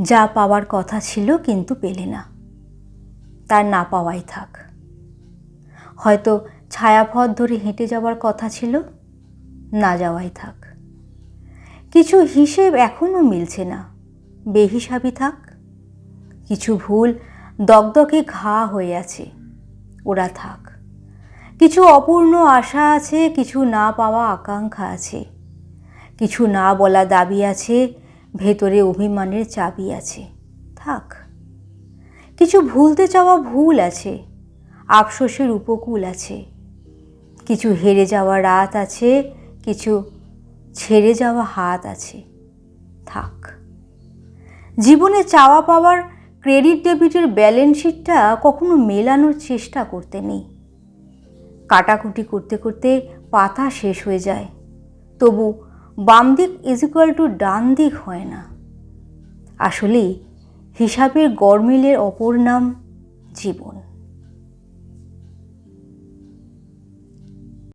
যা পাওয়ার কথা ছিল কিন্তু পেলে না। তার না পাওয়াই থাক। হয়তো ছায়াপথ ধরে হেঁটে যাওয়ার কথা ছিল, না যাওয়াই থাক। কিছু হিসেব এখনও মিলছে না। বেহিসাবি থাক। কিছু ভুল দগদগে ঘা হয়ে আছে। ওরা থাক। কিছু অপূর্ণ আশা আছে, কিছু না পাওয়া আকাঙ্ক্ষা আছে। কিছু না বলা দাবি আছে ভেতরে অভিমানের চাবি আছে। থাক। কিছু ভুলতে চাওয়া ভুল আছে। আফসোসের উপকূল আছে। কিছু হেরে যাওয়া রাত আছে, কিছু ছেড়ে যাওয়া হাত আছে। থাক। জীবনে চাওয়া পাওয়ার ক্রেডিট ডেবিটের ব্যালেন্স শিটটা কখনো মেলানোর চেষ্টা করতে নেই। কাটাকুটি করতে করতে পাতা শেষ হয়ে যায়। তবু বাম দিক ইজ ইকুয়াল টু ডান দিক হয় না। আসলে হিসাবের গরমিলের অপর নাম জীবন।